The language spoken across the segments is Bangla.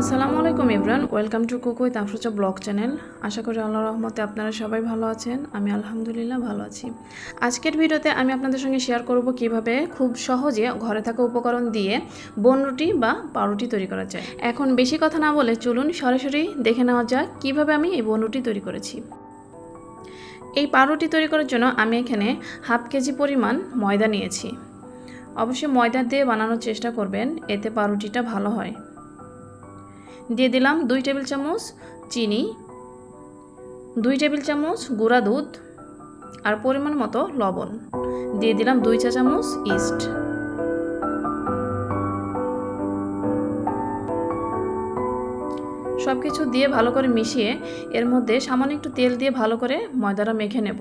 আসসালামু আলাইকুম Imran, welcome to cook with Afroza blog channel. আশা করি আল্লাহ রহমতে আপনারা সবাই ভালো আছেন, আমি আলহামদুলিল্লাহ ভালো আছি। আজকের ভিডিওতে আমি আপনাদের সঙ্গে শেয়ার করব কীভাবে খুব সহজে ঘরে থাকা উপকরণ দিয়ে বনরুটি বা পাউরুটি তৈরি করা যায়। এখন বেশি কথা না বলে চলুন সরাসরি দেখে নেওয়া যাক কীভাবে আমি এই বনরুটি তৈরি করেছি। এই পাউরুটি তৈরি করার জন্য আমি এখানে হাফ কেজি পরিমাণ ময়দা নিয়েছি। অবশ্যই ময়দা দিয়ে বানানোর চেষ্টা করবেন, এতে পাউরুটিটা ভালো হয়। দিয়ে দিলাম দুই টেবিল চামচ চিনি, দুই টেবিল চামচ গুঁড়া দুধ আর পরিমাণ মতো লবণ। দিয়ে দিলাম দুই চা চামচ ইস্ট। সব কিছু দিয়ে ভালো করে মিশিয়ে এর মধ্যে সামান্য একটু তেল দিয়ে ভালো করে ময়দাটা মেখে নেব।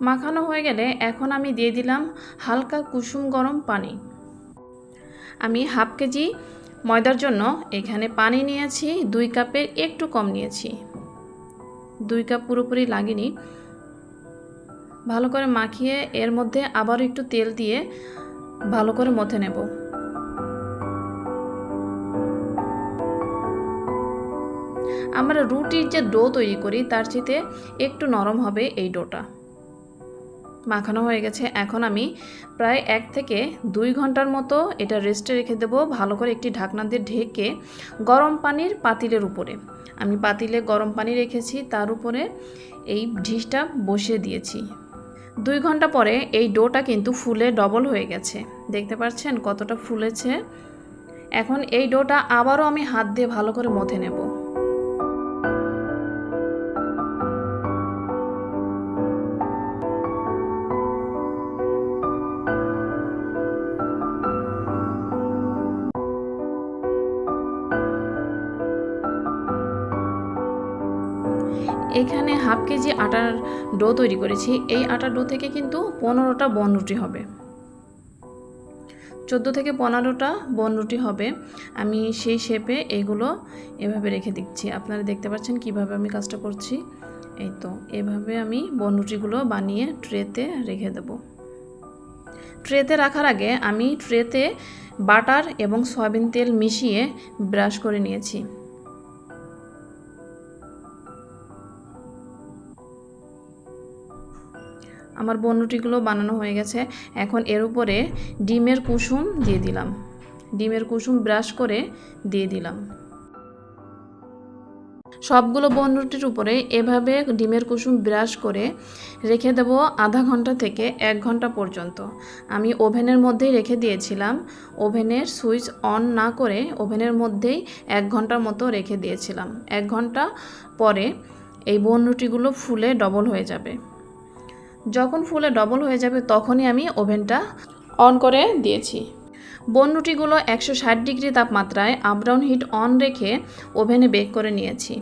মাখানো হয়ে গেলে এখন আমি দিয়ে দিলাম হালকা কুসুম গরম পানি। আমি হাফ কেজি ময়দার জন্য এখানে পানি নিয়েছি, দুই কাপের একটু কম নিয়েছি। দুই কাপ পুরোপুরি লাগেনি। ভালো করে মাখিয়ে এর মধ্যে আবার একটু তেল দিয়ে ভালো করে মথে নেব। আমরা রুটির যে ডো তৈরি করি, তার চেয়ে একটু নরম হবে এই ডোটা। মাখানো হয়ে গেছে। এখন আমি প্রায় এক থেকে দুই ঘণ্টার মতো এটা রেস্টে রেখে দেবো। ভালো করে একটি ঢাকনা দিয়ে ঢেকে গরম পানির পাতিলের উপরে। আমি পাতিলে গরম পানি রেখেছি, তার উপরে এই ঢিসটা বসিয়ে দিয়েছি। দুই ঘণ্টা পরে এই ডোটা কিন্তু ফুলে ডবল হয়ে গেছে। দেখতে পাচ্ছেন কতটা ফুলেছে? এখন এই ডোটা আবারও আমি হাত দিয়ে ভালো করে মথে নেব। এখানে হাফ কেজি আটার ডো তৈরি করেছি। এই আটার ডো থেকে কিন্তু পনেরোটা বনরুটি হবে। চোদ্দ থেকে পনেরোটা বনরুটি হবে। আমি সেই শেপে এগুলো এভাবে রেখে দিচ্ছি। আপনারা দেখতে পাচ্ছেন কীভাবে আমি কাজটা করছি। এই তো, এভাবে আমি বনরুটিগুলো বানিয়ে ট্রেতে রেখে দেব। ট্রেতে রাখার আগে আমি ট্রেতে বাটার এবং সয়াবিন তেল মিশিয়ে ব্রাশ করে নিয়েছি। আমার বনরুটিগুলো বানানো হয়ে গেছে। এখন এর উপরে ডিমের কুসুম দিয়ে দিলাম। ডিমের কুসুম ব্রাশ করে দিয়ে দিলাম। সবগুলো বনরুটির উপরে এভাবে ডিমের কুসুম ব্রাশ করে রেখে দেব আধা ঘণ্টা থেকে এক ঘণ্টা পর্যন্ত। আমি ওভেনের মধ্যেই রেখে দিয়েছিলাম। ওভেনের সুইচ অন না করে ওভেনের মধ্যেই এক ঘণ্টার মতো রেখে দিয়েছিলাম। এক ঘণ্টা পরে এই বনরুটিগুলো ফুলে ডবল হয়ে যাবে। যখন ফুলে ডবল হয়ে যাবে তখনই আমি ওভেনটা অন করে দিয়েছি। বনরুটিগুলো একশো ষাট ডিগ্রি তাপমাত্রায় আপডাউন হিট অন রেখে ওভেনে বেক করে নিয়েছি।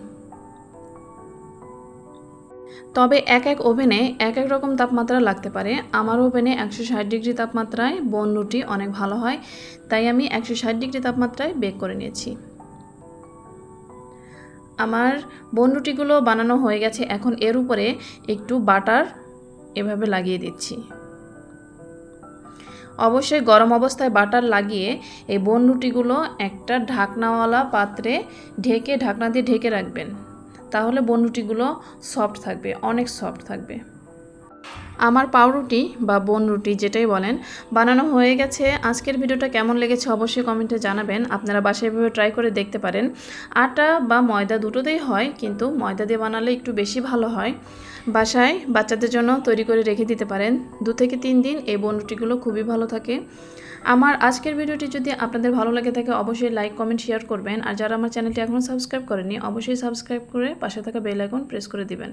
তবে এক এক ওভেনে এক এক রকম তাপমাত্রা লাগতে পারে। আমার ওভেনে একশো ষাট ডিগ্রি তাপমাত্রায় বনরুটি অনেক ভালো হয়, তাই আমি একশো ষাট ডিগ্রি তাপমাত্রায় বেক করে নিয়েছি। আমার বনরুটিগুলো বানানো হয়ে গেছে, এখন এর উপরে একটু বাটার এভাবে লাগিয়ে দিচ্ছি। অবশ্যই গরম অবস্থায় বাটার লাগিয়ে এই বনরুটিগুলো একটা ঢাকনাওয়ালা পাত্রে ঢেকে, ঢাকনা দিয়ে ঢেকে রাখবেন। তাহলে বনরুটিগুলো সফট থাকবে, অনেক সফট থাকবে। আমার পাউরুটি বা বনরুটি যেটাই বলেন, বানানো হয়ে গেছে। আজকের ভিডিওটা কেমন লেগেছে অবশ্যই কমেন্টে জানাবেন। আপনারা বাসায় এভাবে ট্রাই করে দেখতে পারেন। আটা বা ময়দা দুটোতেই হয়, কিন্তু ময়দা দিয়ে বানালে একটু বেশি ভালো হয়। বাসায় বাচ্চাদের জন্য তৈরি করে রেখে দিতে পারেন। দু থেকে তিন দিন এই বনরুটিগুলো খুবই ভালো থাকে। আমার আজকের ভিডিওটি যদি আপনাদের ভালো লাগে থাকে, অবশ্যই লাইক কমেন্ট শেয়ার করবেন। আর যারা আমার চ্যানেলটি এখনও সাবস্ক্রাইব করেনি অবশ্যই সাবস্ক্রাইব করে পাশে থাকা বেল আইকন প্রেস করে দিবেন।